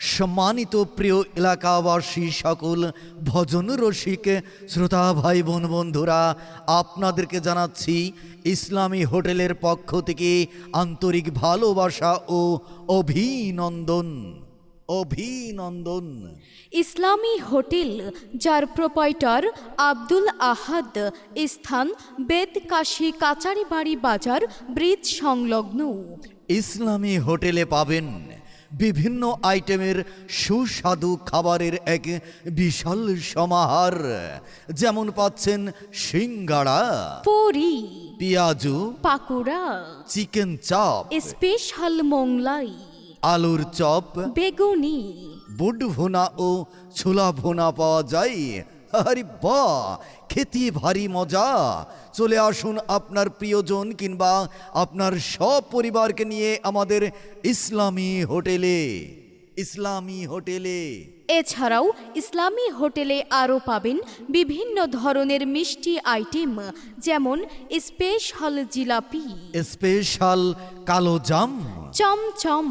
সম্মানিত প্রিয় এলাকাবাসী সকল ভজন রসিক শ্রোতা ভাই বোন বন্ধুরা আপনাদেরকে জানাচ্ছি ইসলামী হোটেলের পক্ষ থেকে আন্তরিক ভালোবাসা ও অভিনন্দন অভিনন্দন। ইসলামী হোটেল যার প্রোপাইটার আব্দুল আহাদ স্থান বেদকাশী কাচারিবাড়ি বাজার ব্রিজ সংলগ্ন। ইসলামী হোটেলে পাবেন বিভিন্ন আইটেমের সুস্বাদু খাবারের এক বিশাল সমাহার। যেমন পাচ্ছেন সিঙ্গাড়া পুরি পেঁয়াজু pakora chicken chop special Mughlai আলুর চপ বেগুনি বুট ভুনা ও ছোলা ভুনা পাওয়া যায়। আরে বাহ খেতে ভারী মজা। চলে আসুন আপনার প্রিয়জন কিংবা আপনার সব পরিবারকে নিয়ে আমাদের ইসলামী হোটেলে। ইসলামী হোটেলে। এছাড়াও ইসলামী হোটেলে আরও পাবেন বিভিন্ন ধরনের মিষ্টি আইটেম যেমন স্পেশাল জিলাপি। স্পেশাল কালো জাম। চমচম।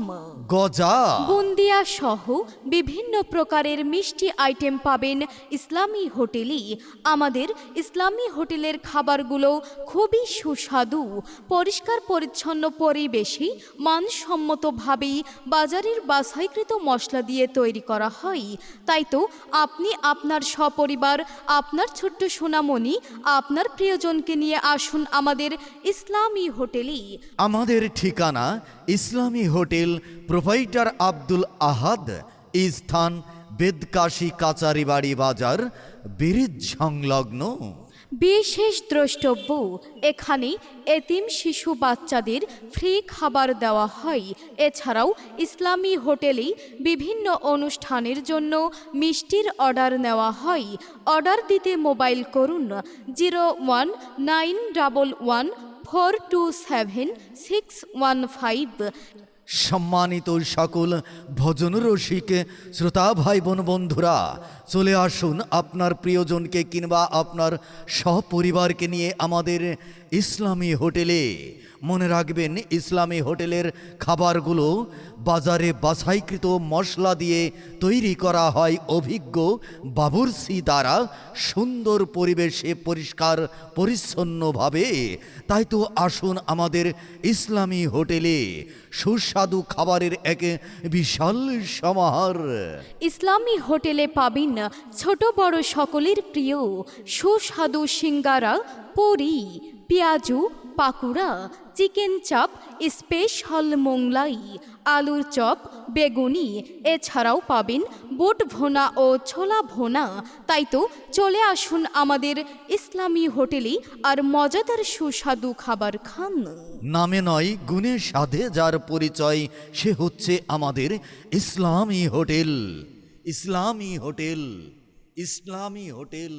গজা। বুন্দিয়া সহ বিভিন্ন প্রকারের মিষ্টি আইটেম পাবেন ইসলামী হোটেলে আমাদের ইসলামী হোটেলের খাবারগুলো খুবই সুস্বাদু পরিষ্কার পরিচ্ছন্ন পরিবেশে মানসম্মতভাবেই বাজারের বাছাইকৃত মশলা দিয়ে তৈরি করা হয়। তাই তো আপনি আপনার সপরিবার আপনার ছোট্ট সোনামণি আপনার প্রিয়জনকে নিয়ে আসুন আমাদের ইসলামী হোটেলে আমাদের ঠিকানা ইসলামী হোটেল প্রোভাইডার আব্দুল আহাদ স্থান বেদকাশী কাচারিবাড়ি বাজার, ব্রিজ সংলগ্ন। বিশেষ দ্রষ্টব্য, এখানে এতিম শিশু বাচ্চাদের ফ্রি খাবার দেওয়া হয়। এছাড়াও ইসলামী হোটেলে বিভিন্ন অনুষ্ঠানের জন্য মিষ্টির অর্ডার নেওয়া হয়। অর্ডার দিতে মোবাইল করুন, zero one nine double one four two seven six one five. সম্মানিত সকল ভজন রসিক, শ্রোতা ভাই বোন বন্ধুরা, চলে আসুন আপনার প্রিয়জনকে কিংবা আপনার সহপরিবারকে নিয়ে আমাদের ইসলামী হোটেলে। মনে রাখবেন, ইসলামী হোটেলের খাবারগুলো বাজারে বাছাইকৃত মশলা দিয়ে তৈরি করা হয় অভিজ্ঞ বাবুরসি দ্বারা। সুন্দর পরিবেশে পরিষ্কার, পরিচ্ছন্নভাবে। তাই তো আসুন আমাদের ইসলামী হোটেলে। সুস্বাদু খাবারের এক বিশাল সমাহার। ইসলামী হোটেলে পাবেন ছোট বড় সকলের প্রিয় সুস্বাদু সিঙ্গারা, পুরি পেঁয়াজু, পাকুড়া, চিকেন চাপ স্পেশাল মোংলাই, আলুর চপ, বেগুনি, এছাড়াও পাবেন বুট ভোনা ও ছোলা ভোনা। তাই তো চলে আসুন আমাদের ইসলামী হোটেলে আর মজাদার সুস্বাদু খাবার খান। নামে নয়, গুণে সাধে যার পরিচয়, সে হচ্ছে আমাদের ইসলামী হোটেল। ইসলামী হোটেল ইসলামী হোটেল।